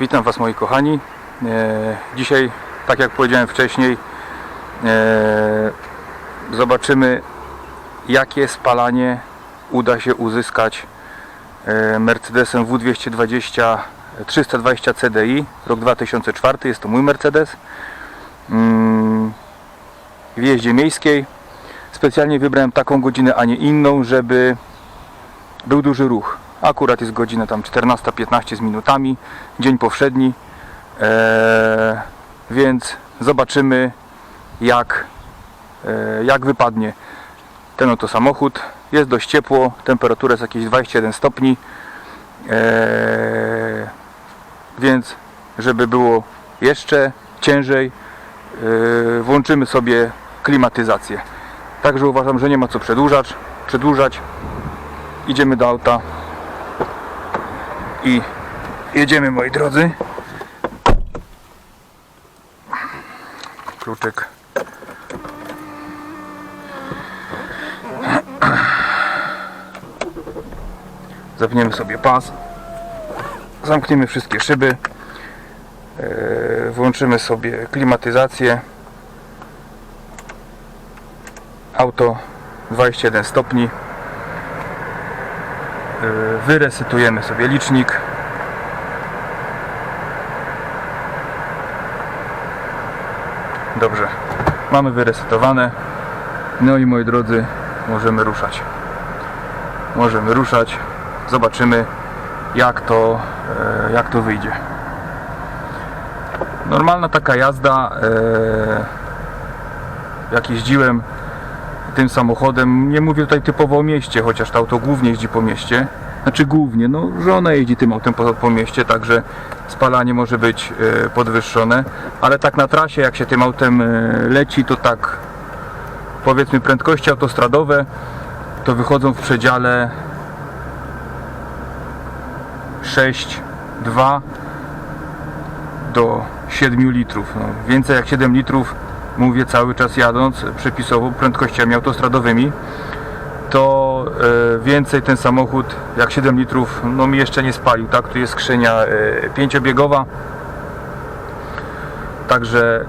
Witam Was moi kochani. E, dzisiaj, tak jak powiedziałem wcześniej, e, zobaczymy jakie spalanie uda się uzyskać e, Mercedesem W220 320 CDI, rok 2004, jest to mój Mercedes. Mm, W jeździe miejskiej. Specjalnie wybrałem taką godzinę, a nie inną, żeby był duży ruch. Akurat jest godzina tam 14.15 z minutami, dzień powszedni, eee, więc zobaczymy jak, e, jak wypadnie ten oto samochód. Jest dość ciepło, temperatura jest jakieś 21 stopni, eee, więc żeby było jeszcze ciężej, e, włączymy sobie klimatyzację. Także uważam, że nie ma co przedłużać. przedłużać. Idziemy do auta i jedziemy moi drodzy. Kluczyk. Zapniemy sobie pas. Zamkniemy wszystkie szyby. Yy, Włączymy sobie klimatyzację. Auto 21 stopni. Yy, Wyresetujemy sobie licznik. Dobrze. Mamy wyresetowane. No i moi drodzy, możemy ruszać. Możemy ruszać. Zobaczymy jak to, e, jak to wyjdzie. Normalna taka jazda, e, jak jeździłem tym samochodem, nie mówię tutaj typowo o mieście, chociaż to auto głównie jeździ po mieście. Znaczy głównie, no żona jeździ tym autem po, po mieście, także spalanie może być e, podwyższone, ale tak na trasie, jak się tym autem e, leci, to tak powiedzmy prędkości autostradowe to wychodzą w przedziale 6,2 do 7 litrów. No, więcej jak 7 litrów mówię cały czas jadąc przepisowo prędkościami autostradowymi to e, więcej ten samochód jak 7 litrów no mi jeszcze nie spalił, tak? Tu jest skrzynia e, pięciobiegowa także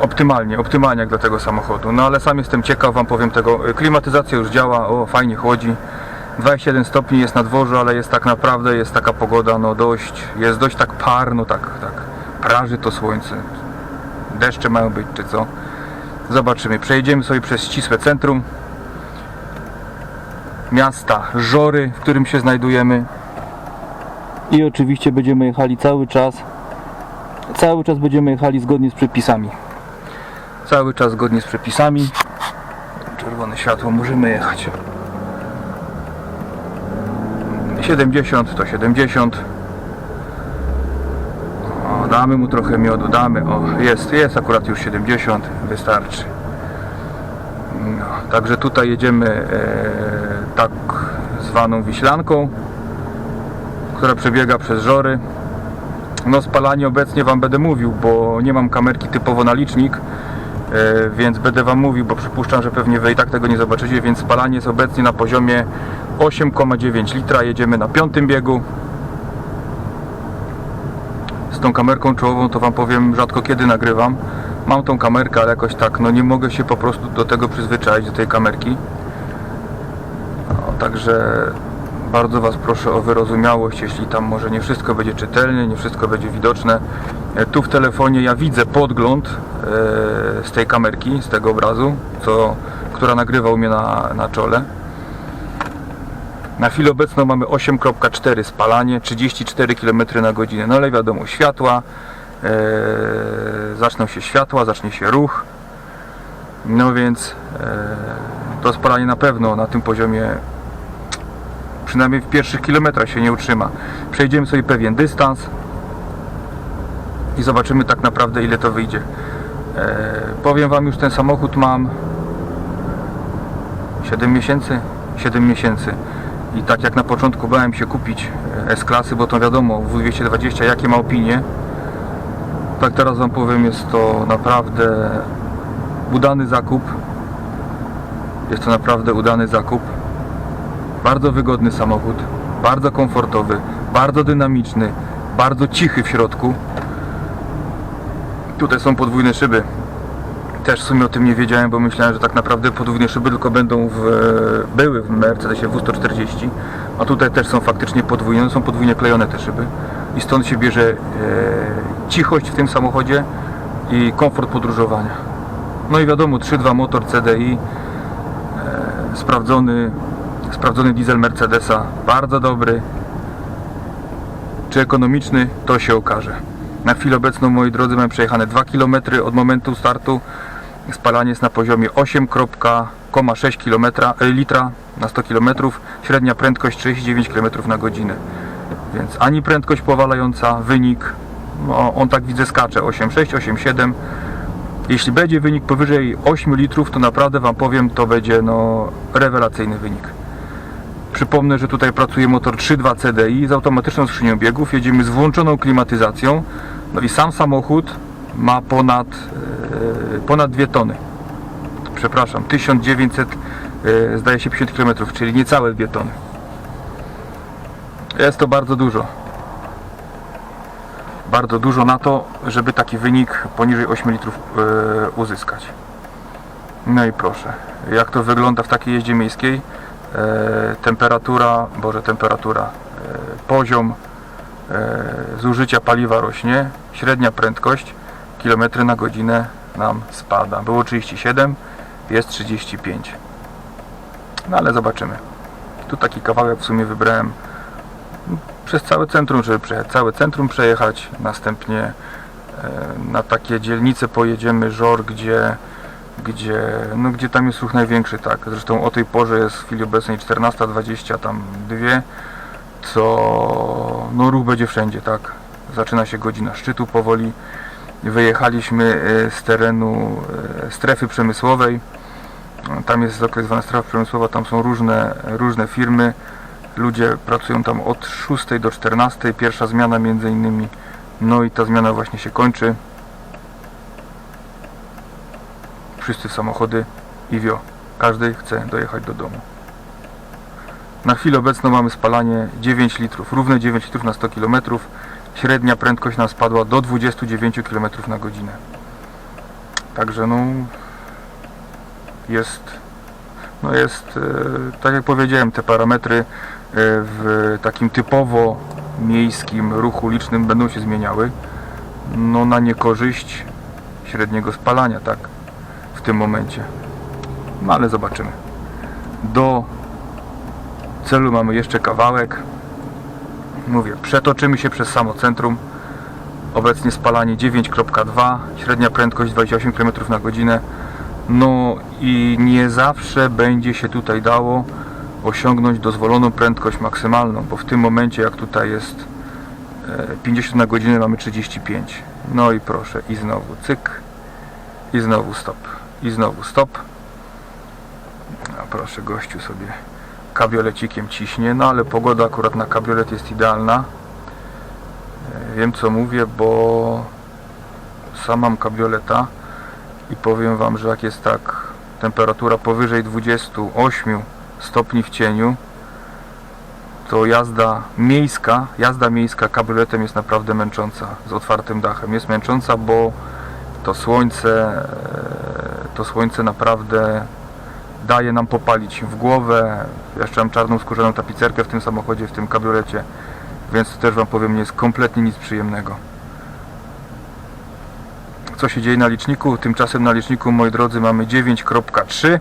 optymalnie, optymalnie jak dla tego samochodu. No ale sam jestem ciekaw, wam powiem tego. Klimatyzacja już działa, o fajnie chłodzi. 27 stopni jest na dworzu, ale jest tak naprawdę, jest taka pogoda, no dość, jest dość tak parno, tak, tak, praży to słońce. Deszcze mają być, czy co? Zobaczymy. Przejedziemy sobie przez ścisłe centrum miasta Żory, w którym się znajdujemy. I oczywiście będziemy jechali cały czas. Cały czas będziemy jechali zgodnie z przepisami. Cały czas zgodnie z przepisami. Czerwone światło, możemy jechać. 70 to 70. Damy mu trochę miodu, damy. O, jest, jest akurat już 70, wystarczy. No, także tutaj jedziemy e, tak zwaną wiślanką, która przebiega przez żory. No spalanie obecnie Wam będę mówił, bo nie mam kamerki typowo na licznik, e, więc będę Wam mówił, bo przypuszczam, że pewnie Wy i tak tego nie zobaczycie, więc spalanie jest obecnie na poziomie 8,9 litra, jedziemy na piątym biegu. Tą kamerką czołową to Wam powiem rzadko kiedy nagrywam. Mam tą kamerkę, ale jakoś tak, no nie mogę się po prostu do tego przyzwyczaić, do tej kamerki. No, także bardzo Was proszę o wyrozumiałość, jeśli tam może nie wszystko będzie czytelne, nie wszystko będzie widoczne. E, Tu w telefonie ja widzę podgląd e, z tej kamerki, z tego obrazu, co, która nagrywa u mnie na, na czole. Na chwilę obecną mamy 8.4 spalanie, 34 km na godzinę. No ale wiadomo, światła, e, zaczną się światła, zacznie się ruch. No więc e, to spalanie na pewno na tym poziomie przynajmniej w pierwszych kilometrach się nie utrzyma. Przejdziemy sobie pewien dystans i zobaczymy tak naprawdę ile to wyjdzie. E, powiem Wam już ten samochód mam 7 miesięcy 7 miesięcy i tak jak na początku bałem się kupić e, S-klasy, bo to wiadomo W220 jakie ma opinie tak teraz Wam powiem jest to naprawdę udany zakup jest to naprawdę udany zakup bardzo wygodny samochód bardzo komfortowy, bardzo dynamiczny bardzo cichy w środku. Tutaj są podwójne szyby. Też w sumie o tym nie wiedziałem, bo myślałem, że tak naprawdę podwójne szyby tylko będą w, były w Mercedesie W140, a tutaj też są faktycznie podwójne, są podwójnie klejone te szyby i stąd się bierze e, cichość w tym samochodzie i komfort podróżowania. No i wiadomo, 3.2 motor CDI, e, sprawdzony, sprawdzony diesel Mercedesa, bardzo dobry. Czy ekonomiczny, to się okaże. Na chwilę obecną, moi drodzy, mam przejechane 2 km od momentu startu. Spalanie jest na poziomie 8,6 km, e, litra na 100 km. Średnia prędkość 39 km na godzinę. Więc ani prędkość powalająca, wynik, no, on tak widzę skacze 8,6, 8,7. Jeśli będzie wynik powyżej 8 litrów, to naprawdę Wam powiem, to będzie no, rewelacyjny wynik. Przypomnę, że tutaj pracuje motor 3.2 CDI z automatyczną skrzynią biegów. Jedziemy z włączoną klimatyzacją. No i sam samochód ma ponad, e, ponad 2 tony. Przepraszam, 1900, e, zdaje się 50 km, czyli niecałe 2 tony. Jest to bardzo dużo. Bardzo dużo na to, żeby taki wynik poniżej 8 litrów e, uzyskać. No i proszę, jak to wygląda w takiej jeździe miejskiej? E, temperatura, boże temperatura, e, poziom e, zużycia paliwa rośnie, średnia prędkość, kilometry na godzinę nam spada. Było 37, jest 35. No ale zobaczymy. Tu taki kawałek w sumie wybrałem przez całe centrum, żeby przejechać. Całe centrum przejechać, następnie e, na takie dzielnice pojedziemy, Żor, gdzie gdzie, no, gdzie tam jest ruch największy, tak. Zresztą o tej porze jest w chwili obecnej 14.20, tam dwie, co no ruch będzie wszędzie, tak. Zaczyna się godzina szczytu powoli. Wyjechaliśmy e, z terenu e, strefy przemysłowej. Tam jest zlokalizowana strefa przemysłowa, tam są różne, różne firmy. Ludzie pracują tam od 6 do 14, pierwsza zmiana między innymi. No i ta zmiana właśnie się kończy. wszyscy samochody i wio. Każdy chce dojechać do domu. Na chwilę obecną mamy spalanie 9 litrów, równe 9 litrów na 100 km. Średnia prędkość nam spadła do 29 km na godzinę. Także no jest no jest, e, tak jak powiedziałem, te parametry e, w takim typowo miejskim ruchu licznym będą się zmieniały no na niekorzyść średniego spalania, tak? tym momencie. No ale zobaczymy. Do celu mamy jeszcze kawałek. Mówię, przetoczymy się przez samo centrum. Obecnie spalanie 9.2, średnia prędkość 28 km na godzinę. No i nie zawsze będzie się tutaj dało osiągnąć dozwoloną prędkość maksymalną, bo w tym momencie jak tutaj jest 50 na godzinę mamy 35. No i proszę, i znowu cyk, i znowu stop i znowu stop a proszę gościu sobie kabriolecikiem ciśnie no ale pogoda akurat na kabriolet jest idealna E, wiem co mówię bo sam mam kabrioleta i powiem wam, że jak jest tak temperatura powyżej 28 stopni w cieniu to jazda miejska, jazda miejska kabrioletem jest naprawdę męcząca z otwartym dachem. Jest męcząca, bo to słońce to słońce naprawdę daje nam popalić w głowę. Jeszcze mam czarną skórzaną tapicerkę w tym samochodzie, w tym kabriolecie, więc też Wam powiem, nie jest kompletnie nic przyjemnego. Co się dzieje na liczniku? Tymczasem na liczniku, moi drodzy, mamy 9.3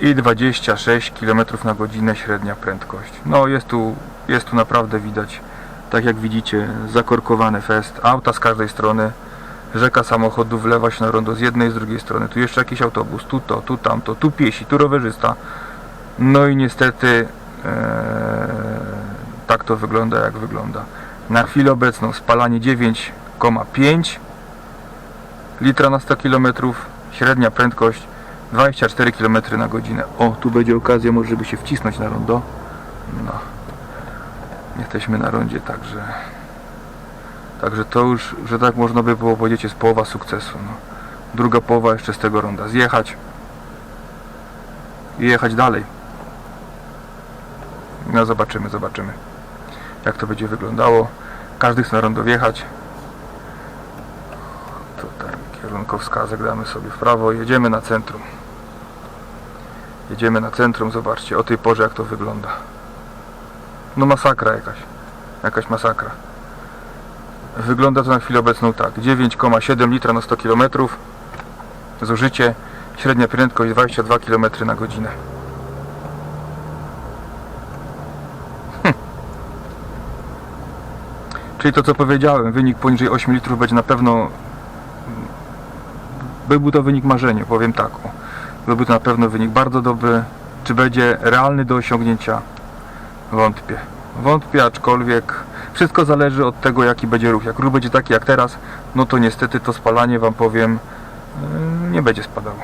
i 26 km na godzinę średnia prędkość. No jest tu, jest tu naprawdę widać, tak jak widzicie, zakorkowany fest, auta z każdej strony, rzeka samochodów wlewa się na rondo z jednej z drugiej strony. Tu jeszcze jakiś autobus, tu to, tu tamto, tu piesi, tu rowerzysta. No i niestety ee, tak to wygląda jak wygląda. Na chwilę obecną spalanie 9,5 litra na 100 km, średnia prędkość 24 km na godzinę. O, tu będzie okazja może żeby się wcisnąć na rondo. No. Jesteśmy na rondzie, także Także to już, że tak można by było powiedzieć, jest połowa sukcesu. No. Druga połowa jeszcze z tego ronda. Zjechać i jechać dalej. No zobaczymy, zobaczymy jak to będzie wyglądało. Każdy chce na rondo wjechać. Tutaj kierunkowskazek damy sobie w prawo. Jedziemy na centrum. Jedziemy na centrum. Zobaczcie o tej porze jak to wygląda. No masakra jakaś. Jakaś masakra. Wygląda to na chwilę obecną tak. 9,7 litra na 100 km. Zużycie. Średnia prędkość 22 km na godzinę. Czyli to co powiedziałem, wynik poniżej 8 litrów będzie na pewno byłby to wynik marzenia, powiem tak. Byłby to na pewno wynik bardzo dobry. Czy będzie realny do osiągnięcia? Wątpię. Wątpię, aczkolwiek wszystko zależy od tego jaki będzie ruch. Jak ruch będzie taki jak teraz, no to niestety to spalanie wam powiem yy, nie będzie spadało.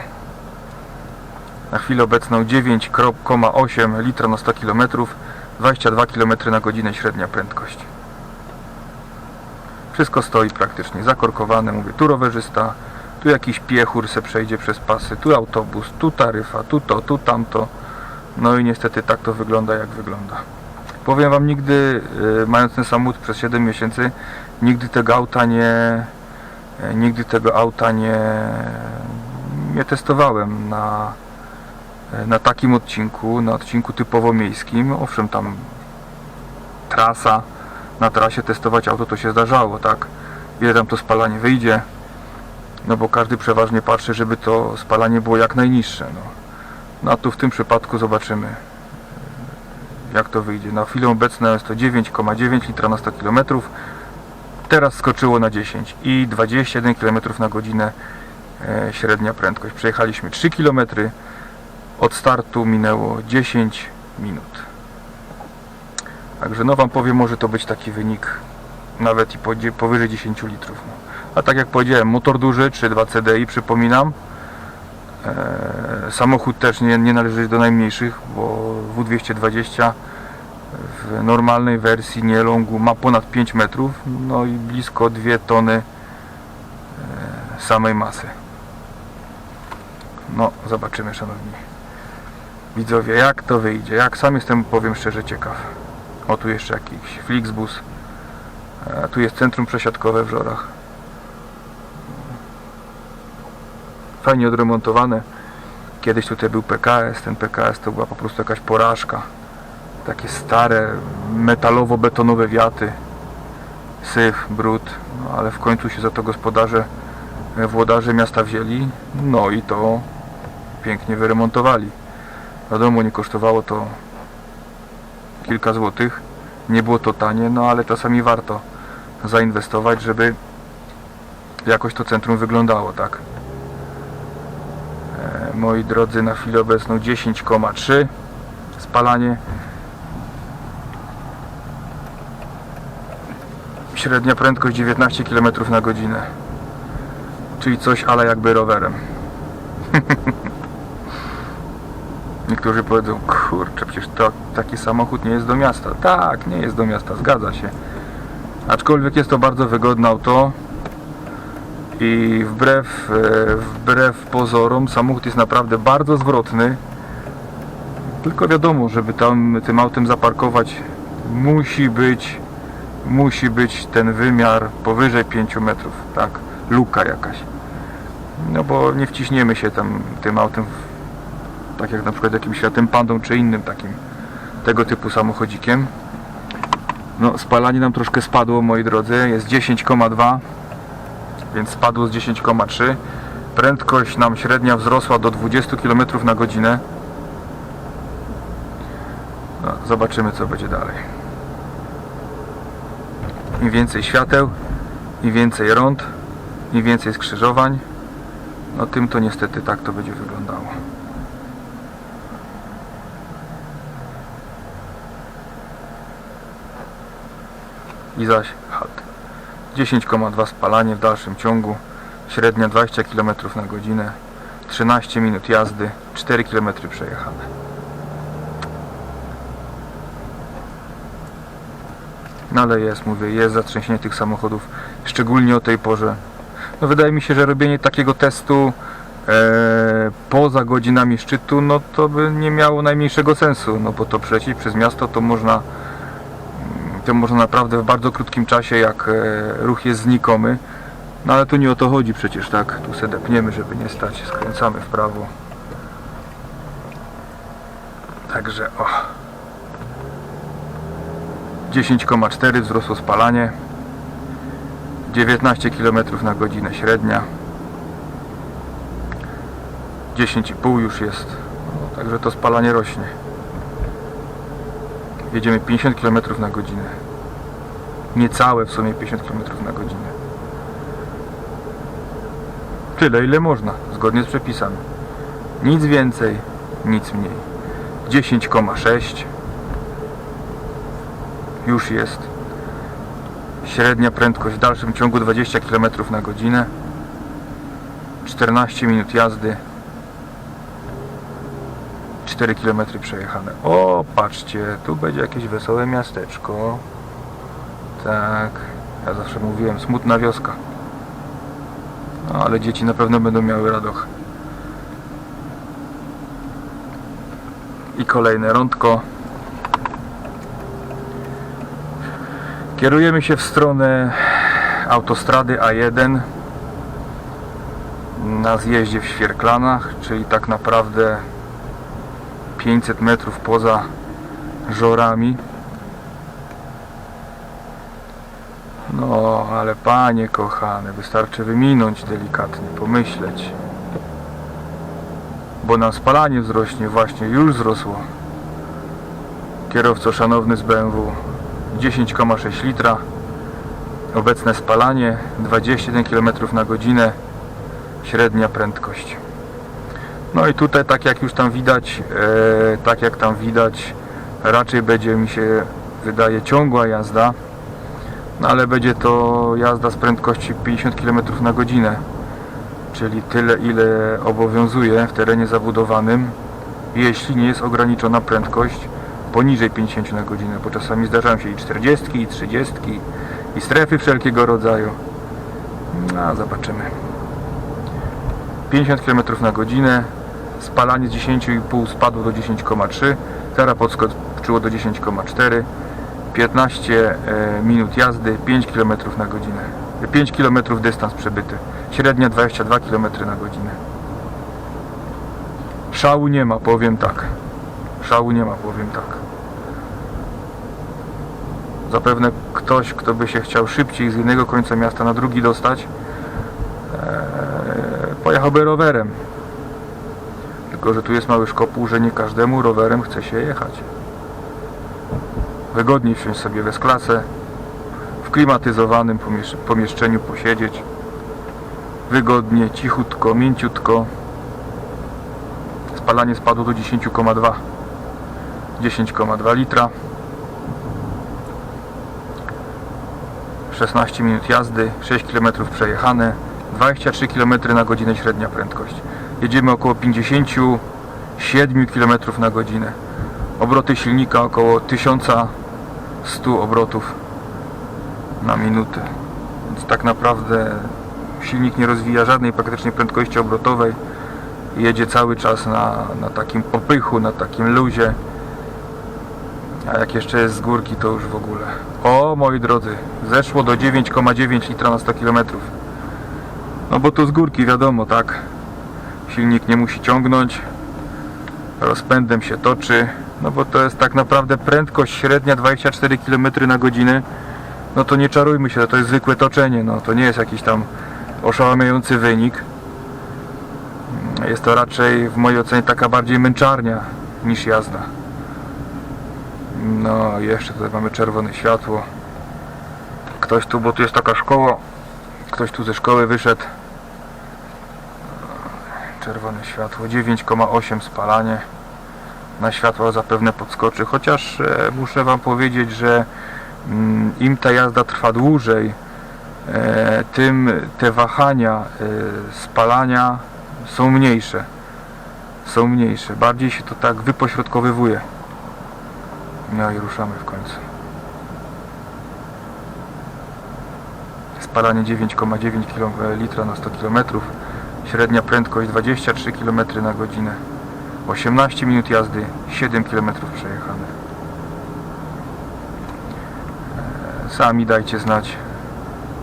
Na chwilę obecną 9,8 litra na 100 km, 22 km na godzinę średnia prędkość. Wszystko stoi praktycznie zakorkowane, mówię, tu rowerzysta, tu jakiś piechur se przejdzie przez pasy, tu autobus, tu taryfa, tu to, tu tamto. No i niestety tak to wygląda jak wygląda. Powiem wam nigdy, y, mając ten samochód przez 7 miesięcy, nigdy tego auta nie y, nigdy tego auta nie nie testowałem na na takim odcinku, na odcinku typowo miejskim. Owszem, tam trasa, na trasie testować auto to się zdarzało, tak? Ile tam to spalanie wyjdzie? No bo każdy przeważnie patrzy, żeby to spalanie było jak najniższe. No, no a tu w tym przypadku zobaczymy jak to wyjdzie. Na chwilę obecną jest to 9,9 litra na 100 km. Teraz skoczyło na 10 i 21 km na godzinę e, średnia prędkość. Przejechaliśmy 3 km. Od startu minęło 10 minut. Także no wam powiem, może to być taki wynik nawet i powyżej 10 litrów. No. A tak jak powiedziałem, motor duży, 3.2 CDI, przypominam. E, samochód też nie, nie należy do najmniejszych, bo W220 w normalnej wersji nie longu ma ponad 5 metrów, no i blisko 2 tony e, samej masy. No, zobaczymy szanowni widzowie, jak to wyjdzie. Jak sam jestem, powiem szczerze, ciekaw. O, tu jeszcze jakiś Flixbus. E, Tu jest centrum przesiadkowe w Żorach. Fajnie odremontowane. Kiedyś tutaj był PKS. Ten PKS to była po prostu jakaś porażka. Takie stare, metalowo-betonowe wiaty. Syf, brud. No, ale w końcu się za to gospodarze, e, włodarze miasta wzięli. No i to pięknie wyremontowali. Wiadomo, nie kosztowało to kilka złotych. Nie było to tanie, no ale czasami warto zainwestować, żeby jakoś to centrum wyglądało, tak? Moi drodzy, na chwilę obecną 10,3 spalanie. Średnia prędkość 19 km na godzinę. Czyli coś ale jakby rowerem. Niektórzy powiedzą, kurczę, przecież to, taki samochód nie jest do miasta. Tak, nie jest do miasta, zgadza się. Aczkolwiek jest to bardzo wygodne auto i wbrew, e, wbrew pozorom samochód jest naprawdę bardzo zwrotny. Tylko wiadomo, żeby tam tym autem zaparkować musi być musi być ten wymiar powyżej 5 metrów, tak? Luka jakaś. No bo nie wciśniemy się tam tym autem tak jak na przykład jakimś Fiatem Pandą czy innym takim tego typu samochodzikiem. No spalanie nam troszkę spadło moi drodzy, jest 10,2 więc spadło z 10,3 prędkość nam średnia wzrosła do 20 km na godzinę. No, zobaczymy co będzie dalej. Im więcej świateł im więcej rąd im więcej skrzyżowań no tym to niestety tak to będzie wyglądało. I zaś halt. 10,2 spalanie w dalszym ciągu, średnia 20 km na godzinę, 13 minut jazdy, 4 km przejechane. No ale jest, mówię, jest zatrzęsienie tych samochodów, szczególnie o tej porze. No wydaje mi się, że robienie takiego testu e, poza godzinami szczytu, no to by nie miało najmniejszego sensu, no bo to przejść przez miasto to można to można naprawdę w bardzo krótkim czasie, jak e, ruch jest znikomy. No ale tu nie o to chodzi przecież, tak? Tu se depniemy, żeby nie stać, skręcamy w prawo. Także o. 10,4 wzrosło spalanie. 19 km na godzinę średnia. 10,5 już jest. Także to spalanie rośnie. Jedziemy 50 km na godzinę. Niecałe w sumie 50 km na godzinę. Tyle ile można, zgodnie z przepisami. Nic więcej, nic mniej. 10,6 już jest. Średnia prędkość w dalszym ciągu 20 km na godzinę. 14 minut jazdy. 4 km przejechane. O, patrzcie, tu będzie jakieś wesołe miasteczko. Tak, ja zawsze mówiłem, smutna wioska. No, ale dzieci na pewno będą miały radoch. I kolejne rądko. Kierujemy się w stronę autostrady A1 na zjeździe w Świerklanach, czyli tak naprawdę 500 metrów poza żorami. No, ale panie kochane, wystarczy wyminąć delikatnie, pomyśleć. Bo nam spalanie wzrośnie, właśnie już wzrosło. Kierowco szanowny z BMW, 10,6 litra. Obecne spalanie 21 km na godzinę, średnia prędkość. No i tutaj tak jak już tam widać, e, tak jak tam widać, raczej będzie mi się wydaje ciągła jazda, no ale będzie to jazda z prędkości 50 km na godzinę, czyli tyle ile obowiązuje w terenie zabudowanym, jeśli nie jest ograniczona prędkość poniżej 50 na godzinę, bo czasami zdarzają się i 40, i 30, i strefy wszelkiego rodzaju. No, zobaczymy. 50 km na godzinę, spalanie z 10,5 spadło do 10,3, teraz podskoczyło do 10,4, 15 e, minut jazdy, 5 km na godzinę. 5 km dystans przebyty, średnia 22 km na godzinę. Szału nie ma, powiem tak. Szału nie ma, powiem tak. Zapewne ktoś, kto by się chciał szybciej z jednego końca miasta na drugi dostać, e, pojechałby rowerem. Tylko, że tu jest mały szkopuł, że nie każdemu rowerem chce się jechać. Wygodniej wsiąść sobie w klasę, w klimatyzowanym pomiesz- pomieszczeniu posiedzieć. Wygodnie, cichutko, mięciutko. Spalanie spadło do 10,2 10,2 litra 16 minut jazdy, 6 km przejechane 23 km na godzinę średnia prędkość jedziemy około 57 km na godzinę obroty silnika około 1100 obrotów na minutę więc tak naprawdę silnik nie rozwija żadnej praktycznie prędkości obrotowej jedzie cały czas na, na takim popychu, na takim luzie. A jak jeszcze jest z górki, to już w ogóle. O, moi drodzy, zeszło do 9,9 litra na 100 km. No bo to z górki, wiadomo, tak. Silnik nie musi ciągnąć. Rozpędem się toczy. No bo to jest tak naprawdę prędkość średnia 24 km na godzinę. No to nie czarujmy się, to jest zwykłe toczenie. No to nie jest jakiś tam oszałamiający wynik. Jest to raczej w mojej ocenie taka bardziej męczarnia niż jazda. No jeszcze tutaj mamy czerwone światło. Ktoś tu, bo tu jest taka szkoła. Ktoś tu ze szkoły wyszedł. Czerwone światło, 9,8 spalanie. Na światło zapewne podskoczy. Chociaż e, muszę Wam powiedzieć, że mm, im ta jazda trwa dłużej, e, tym te wahania e, spalania są mniejsze. Są mniejsze. Bardziej się to tak wypośrodkowywuje. No i ruszamy w końcu. Spalanie 9,9 kg litra na 100 km. Średnia prędkość 23 km na godzinę. 18 minut jazdy, 7 km przejechane. Sami dajcie znać,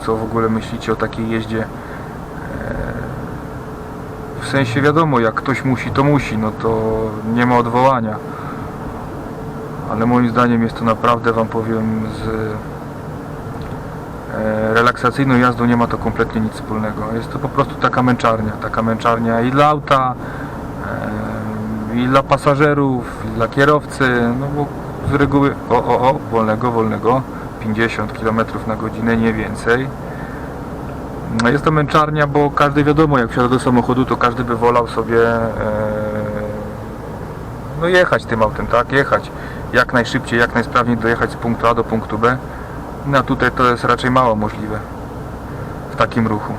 co w ogóle myślicie o takiej jeździe. E, W sensie wiadomo, jak ktoś musi, to musi, no to nie ma odwołania. Ale moim zdaniem jest to naprawdę, Wam powiem, z e, relaksacyjną jazdą nie ma to kompletnie nic wspólnego. Jest to po prostu taka męczarnia, taka męczarnia i dla auta, e, i dla pasażerów, i dla kierowcy, no bo z reguły, o, o, o, wolnego, wolnego, 50 km na godzinę, nie więcej. No jest to męczarnia, bo każdy wiadomo, jak wsiada do samochodu, to każdy by wolał sobie e, no jechać tym autem, tak? Jechać jak najszybciej, jak najsprawniej dojechać z punktu A do punktu B. No tutaj to jest raczej mało możliwe w takim ruchu.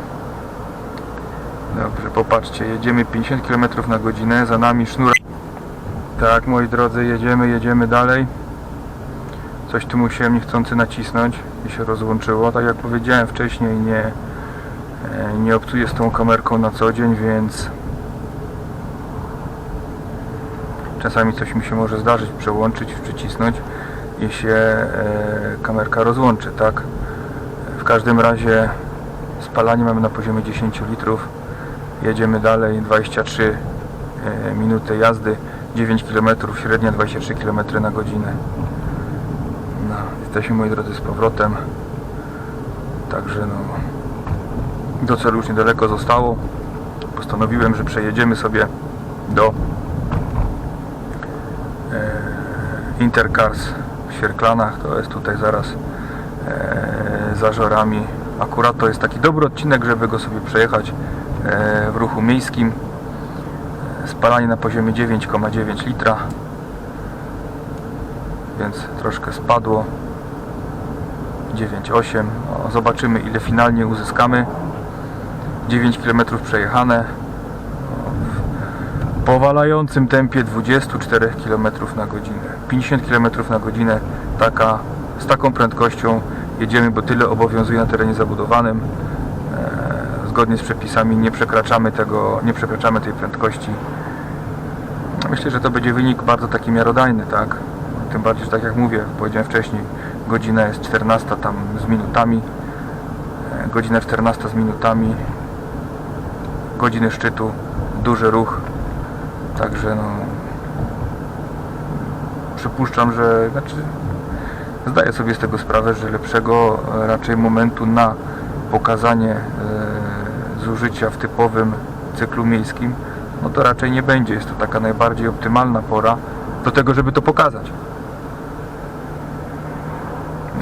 Dobrze, popatrzcie, jedziemy 50 km na godzinę, za nami sznura. Tak, moi drodzy, jedziemy, jedziemy dalej. Coś tu musiałem niechcący nacisnąć i się rozłączyło. Tak jak powiedziałem wcześniej, nie, e, nie obcuję z tą kamerką na co dzień, więc czasami coś mi się może zdarzyć, przełączyć, przycisnąć i się e, kamerka rozłączy, tak? W każdym razie spalanie mamy na poziomie 10 litrów. Jedziemy dalej, 23 e, minuty jazdy, 9 km, średnia 23 km na godzinę. No, jesteśmy moi drodzy z powrotem. Także no do celu już niedaleko zostało. Postanowiłem, że przejedziemy sobie do e, Intercars w Świerklanach. To jest tutaj zaraz e, za żorami. Akurat to jest taki dobry odcinek, żeby go sobie przejechać e, w ruchu miejskim. Spalanie na poziomie 9,9 litra więc troszkę spadło 9,8 no, zobaczymy ile finalnie uzyskamy 9 km przejechane powalającym tempie 24 km na godzinę. 50 km na godzinę taka, z taką prędkością jedziemy, bo tyle obowiązuje na terenie zabudowanym. E, zgodnie z przepisami nie przekraczamy tego, nie przekraczamy tej prędkości. Myślę, że to będzie wynik bardzo taki miarodajny, tak? Tym bardziej, że tak jak mówię, powiedziałem wcześniej, godzina jest 14 tam z minutami, e, godzina 14 z minutami, godziny szczytu, duży ruch, także no przypuszczam, że znaczy zdaję sobie z tego sprawę, że lepszego e, raczej momentu na pokazanie e, zużycia w typowym cyklu miejskim no to raczej nie będzie. Jest to taka najbardziej optymalna pora do tego, żeby to pokazać.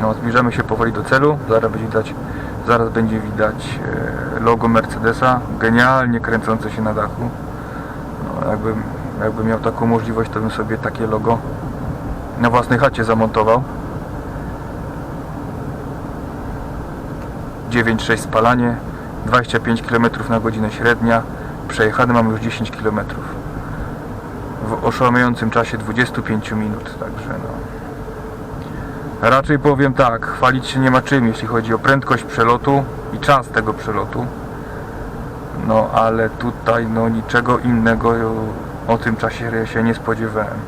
No, zbliżamy się powoli do celu. Zaraz będzie widać, zaraz będzie widać e, logo Mercedesa, genialnie kręcące się na dachu. Jakbym, jakbym miał taką możliwość, to bym sobie takie logo na własnej chacie zamontował. 9,6 spalanie, 25 km na godzinę średnia, przejechane mamy już 10 km w oszałamiającym czasie 25 minut, także no. Raczej powiem tak, chwalić się nie ma czym, jeśli chodzi o prędkość przelotu i czas tego przelotu no ale tutaj no niczego innego o tym czasie się nie spodziewałem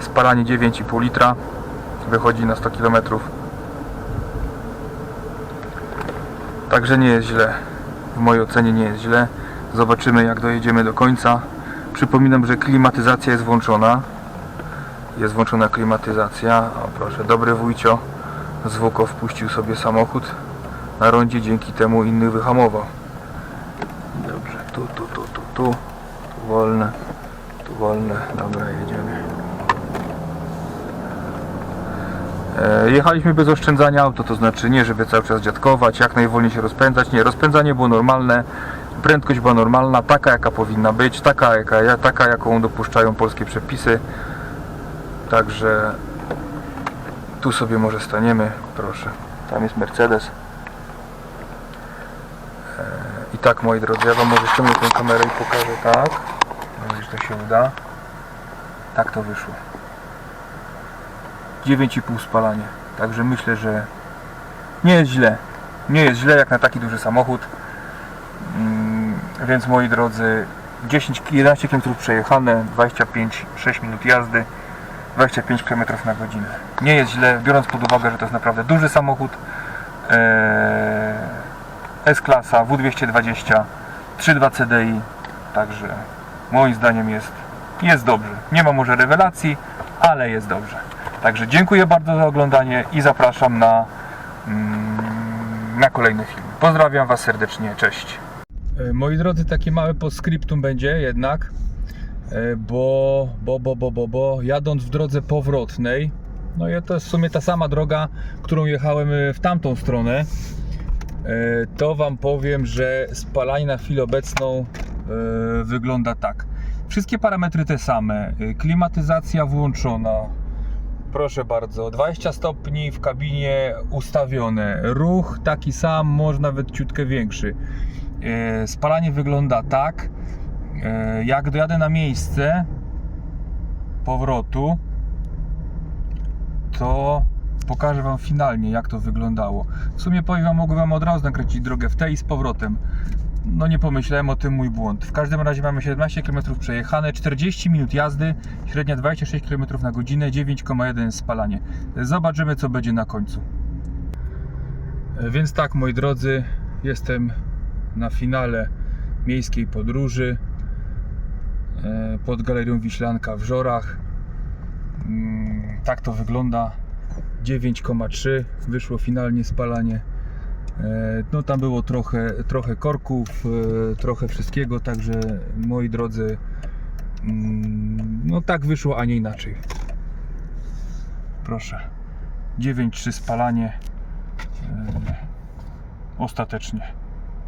spalanie 9,5 litra wychodzi na 100 km Także nie jest źle. W mojej ocenie nie jest źle. Zobaczymy jak dojedziemy do końca. Przypominam, że klimatyzacja jest włączona. Jest włączona klimatyzacja. O proszę, dobry wujcio z wpuścił sobie samochód na rondzie, dzięki temu inny wyhamował. Tu. Tu wolne, tu wolne. Dobra, jedziemy. E, Jechaliśmy bez oszczędzania auto, to znaczy nie, żeby cały czas dziadkować, jak najwolniej się rozpędzać. Nie, rozpędzanie było normalne, prędkość była normalna, taka jaka powinna być, taka, jaka, taka jaką dopuszczają polskie przepisy. Także tu sobie może staniemy, proszę. Tam jest Mercedes. E, I tak moi drodzy, ja Wam może ściągnę tę kamerę i pokażę tak. Mam nadzieję, że to się uda. Tak to wyszło. 9,5 spalanie. Także myślę, że nie jest źle. Nie jest źle jak na taki duży samochód. Mm, Więc moi drodzy, 10, 11 km przejechane, 25-6 minut jazdy. 25 km na godzinę. Nie jest źle, biorąc pod uwagę, że to jest naprawdę duży samochód. Eee, S-klasa, W220, 3.2 CDI, także moim zdaniem jest, jest dobrze. Nie ma może rewelacji, ale jest dobrze. Także dziękuję bardzo za oglądanie i zapraszam na, mm, na kolejny film. Pozdrawiam Was serdecznie, cześć. E, Moi drodzy, takie małe postscriptum będzie jednak, e, bo, bo, bo, bo, bo, bo jadąc w drodze powrotnej, no i to jest w sumie ta sama droga, którą jechałem e, w tamtą stronę, to Wam powiem, że spalanie na chwilę obecną e, wygląda tak. Wszystkie parametry te same, e, klimatyzacja włączona, Proszę bardzo, 20 stopni w kabinie ustawione. Ruch taki sam, może nawet ciutkę większy. E, Spalanie wygląda tak. e, Jak dojadę na miejsce powrotu, to pokażę Wam finalnie, jak to wyglądało. W sumie powiem Wam, mogłem Wam od razu nakręcić drogę w tej i z powrotem. No nie pomyślałem o tym, mój błąd. W każdym razie mamy 17 km przejechane, 40 minut jazdy, średnia 26 km na godzinę, 9,1 spalanie. Zobaczymy, co będzie na końcu. E, Więc tak, moi drodzy, jestem na finale miejskiej podróży e, pod Galerią Wiślanka w Żorach. Mm, Tak to wygląda. 9,3 wyszło finalnie spalanie. E, No tam było trochę, trochę korków, e, trochę wszystkiego, także moi drodzy, mm, no tak wyszło, a nie inaczej. Proszę. 9,3 spalanie. e, Ostatecznie.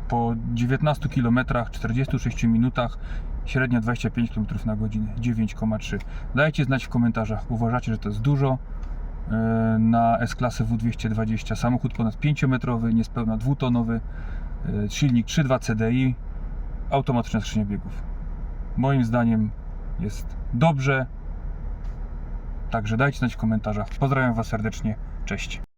Po 19 km, 46 minutach, średnia 25 km na godzinę, 9,3. Dajcie znać w komentarzach, uważacie, że to jest dużo na S-klasę W220. Samochód ponad 5-metrowy, niespełna 2-tonowy, e, silnik 3.2 CDI, automatyczna skrzynia biegów. Moim zdaniem jest dobrze, także dajcie znać w komentarzach. Pozdrawiam Was serdecznie, cześć.